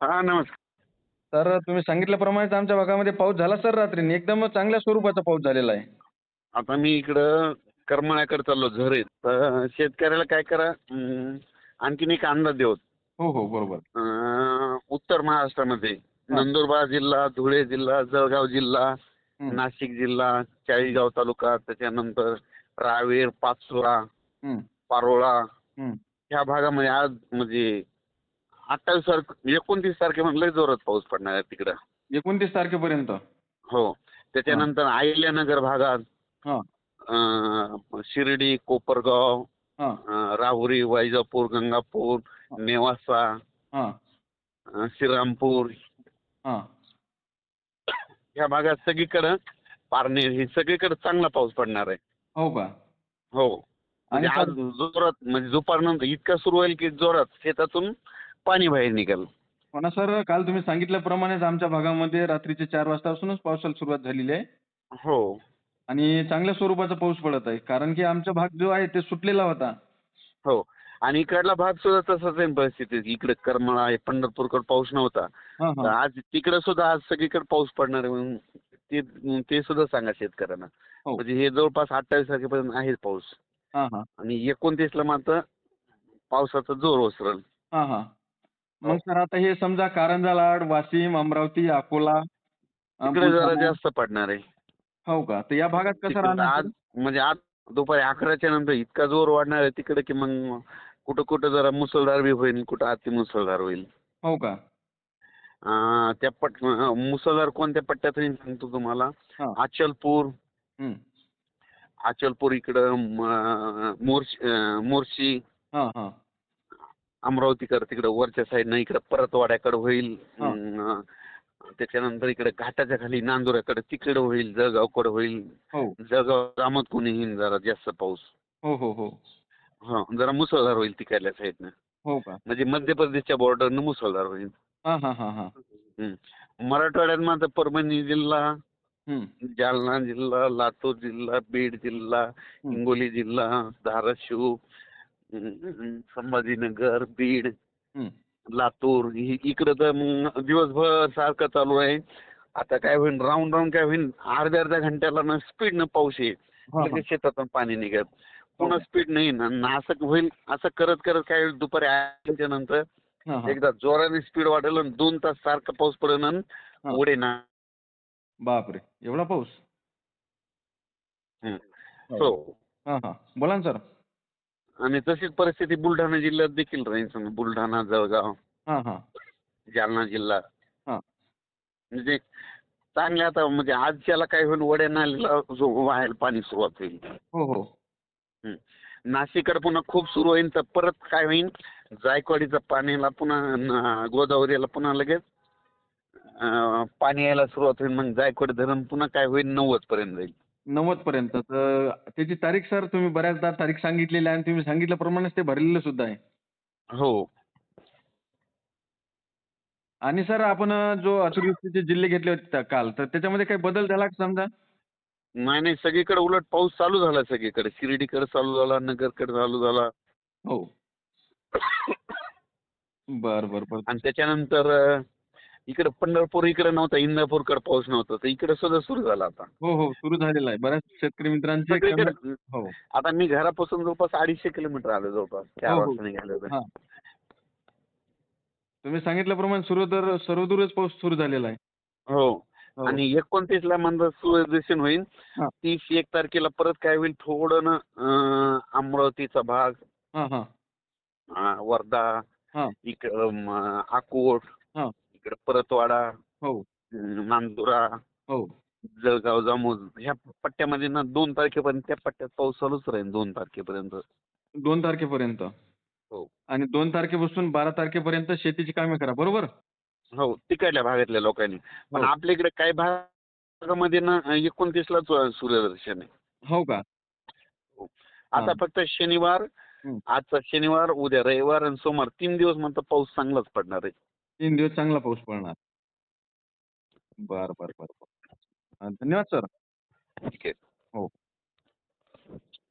हा नमस्कार. तर तुम्ही सांगितल्याप्रमाणेच आमच्या भागामध्ये पाऊस झाला सर रात्री एकदम चांगल्या स्वरूपाचा पाऊस झालेला आहे. आता मी इकडं करमाळ्याकडे चाललो झरे तर शेतकऱ्याला काय करा अं, आणखीन एक अंदाज देऊ. हो हो बरोबर. अं, उत्तर महाराष्ट्रामध्ये नंदुरबार जिल्हा धुळे जिल्हा जळगाव जिल्हा हं, नाशिक जिल्हा चाळीसगाव तालुका त्याच्यानंतर रावेर पाचोरा पारोळा. ह्या भागामध्ये आज म्हणजे अठ्ठावीस तारखे एकोणतीस तारखेमध्ये लय जोरात पाऊस पडणार आहे तिकडं. एकोणतीस तारखेपर्यंत? हो. त्याच्यानंतर अहिल्यानगर भागात हां. अं, शिर्डी कोपरगाव हां. अं, राहुरी वैजापूर गंगापूर नेवासा हां. अं, श्रीरामपूर. हां. ह्या भागात सगळीकडं पारनेर हे सगळीकडे चांगला पाऊस पडणार आहे. हो का? हो. आणि म्हणजे आज जोरात म्हणजे दुपारनंतर इतका सुरू होईल की जोरात शेतातून पाणी बाहेर निघेल. हो ना सर. काल तुम्ही सांगितल्याप्रमाणेच आमच्या भागामध्ये रात्रीचे चार वाजतापासूनच पावसाला सुरुवात झालेली आहे. हो. आणि चांगल्या स्वरूपाचा पाऊस पडत आहे. कारण की आमचा भाग जो आहे ते सुटलेला होता. हो. आणि इकडला भाग सुद्धा तसाच आहे परिस्थिती इकडे करमाळा आहे पंढरपूरकडे पाऊस नव्हता. हां तर हां आज तिकडे सुद्धा आज सगळीकडे पाऊस पडणार आहे म्हणून ते ते सुद्धा सांगा शेतकऱ्यांना. हो. म्हणजे हे जवळपास अठ्ठावीस तारखेपर्यंत आहे पाऊस. हां हां. आणि एकोणतीसला मात्र पावसाचा जोर ओसरल. हां हां हो. मग सर आता हे समजा कारंजा लाड वाशिम अमरावती अकोला अं, तिकडे जरा. जास्त पडणार आहे. हो का? तर या भागात कसं तिकडे राहणार आज सर? म्हणजे आज दुपारी अकराच्या नंतर इतका जोर वाढणार आहे तिकडे की मग कुठं कुठं जरा मुसळधार बी होईल कुठं अति मुसळधार होईल. हो का? अं, त्या पट मुसळधार कोणत्या पट्ट्यात होईल सांगतो तुम्हाला? हां. अचलपूर. अचलपूर इकडं म- मोर्शी अं, मोर्शी. हां हां. अमरावतीकडे तिकडं वरच्या साईडनं इकडं परतवाड्याकडे होईल. अं, त्याच्यानंतर इकडे घाटाच्या खाली नांदुऱ्याकडे तिकडे होईल जळगावकडे होईल. हो. जळगाव रामत कोणी येईल जरा जास्त पाऊस. हो हो हो. हा जरा मुसळधार होईल तिकडल्या साईडनं हो का? म्हणजे मध्य प्रदेशच्या बॉर्डरनं मुसळधार होईल. हां हां हां हां. हम्म. मराठवाड्यात मात्र परभणी जिल्हा. जालना जिल्हा लातूर जिल्हा बीड जिल्हा हिंगोली जिल्हा धाराशिव संभाजीनगर बीड हं. लातूर इकडं तर मग दिवसभर सारखं चालू आहे आता काय होईल राऊंड राऊंड काय होईल अर्ध्या अर्ध्या घंट्याला ना स्पीडनं पाऊस येईल हां, हां. लगेच शेतातून पाणी निघत पुन्हा हो. स्पीड नाही ना असं होईल असं करत करत काय होईल दुपारी आल्याच्यानंतर हां, हां. एकदा जोराने स्पीड वाढेल दोन तास सारखं पाऊस पडेल हां. उडे ना बापरे एवढा पाऊस हं. हो. हो हां हां बोला ना सर आणि तशीच परिस्थिती बुलढाणा जिल्ह्यात देखील राहील समजा. बुलढाणा जळगाव हां हां. जालना जिल्हा. हां. म्हणजे चांगले आता म्हणजे आजच्याला काय होईल वड्या नाल्याला जो वाहायला पाणी सुरुवात होईल. हो हो. नाशिककडे पुन्हा खूप सुरू होईल तर परत काय होईल? जायकवाडीचं पाणीला पुन्हा न- गोदावरीला पुन्हा लगेच अं, पाणी यायला सुरुवात होईल. मग जायकवाडी धरण पुन्हा काय होईल? नव्वद पर्यंत जाईल. नव्वद पर्यंत. तर त्याची तारीख सर तुम्ही बऱ्याचदा तारीख सांगितलेली आहे आणि तुम्ही सांगितल्याप्रमाणेच ते भरलेलं सुद्धा आहे. हो. आणि सर आपण जो अतिवृष्टीचे जिल्हे घेतले होते त्या काल तर त्याच्यामध्ये काही बदल झाला का समजा? नाही नाही. सगळीकडे उलट पाऊस चालू झाला सगळीकडे. शिर्डीकडे चालू झाला नगरकडे चालू झाला. हो. बर बर बर. आणि त्याच्यानंतर अं, इकडे पंढरपूर इकडे नव्हता इंदापूरकडे पाऊस नव्हता तर इकडे सुद्धा सुरू झाला आता. हो हो सुरू झालेला आहे. बऱ्याच शेतकरी मित्रांचे हो. आता मी घरापासून जवळपास अडीचशे किलोमीटर आलो जवळपास चार हो, हो. तुम्ही सांगितल्याप्रमाणे सर्वदूर सर्वदूरच पाऊस सुरू झालेला आहे. हो. हो. आणि एकोणतीस ला म्हणजे सूर्यदर्शन होईल हां. तीस एक तारखेला परत काय होईल थोडं ना अं, अमरावतीचा भाग. हां हां. अं, वर्धा. हां. इकडं अकोट. हां. इकडं परतवाडा हो. नांदुरा हो. जळगाव जामोद ह्या पट्ट्यामध्ये ना दोन तारखेपर्यंत त्या पट्ट्यात पाऊस चालूच राहील दोन तारखेपर्यंत. दोन तारखेपर्यंत. हो. आणि दोन तारखेपासून बारा तारखेपर्यंत शेतीची कामे करा बरोबर? हो तिकडल्या भागातल्या लोकांनी. पण हो. आपल्या इकडे काही भागामध्ये ना एकोणतीस लाच सूर्यदर्शन आहे. हो का? आता. फक्त शनिवार. आजचा शनिवार उद्या रविवार आणि सोमवार तीन दिवस म्हणतो पाऊस चांगलाच पडणार आहे. तीन दिवस चांगला पाऊस पडणार. बर बर बर धन्यवाद सर. ठीक आहे. हो.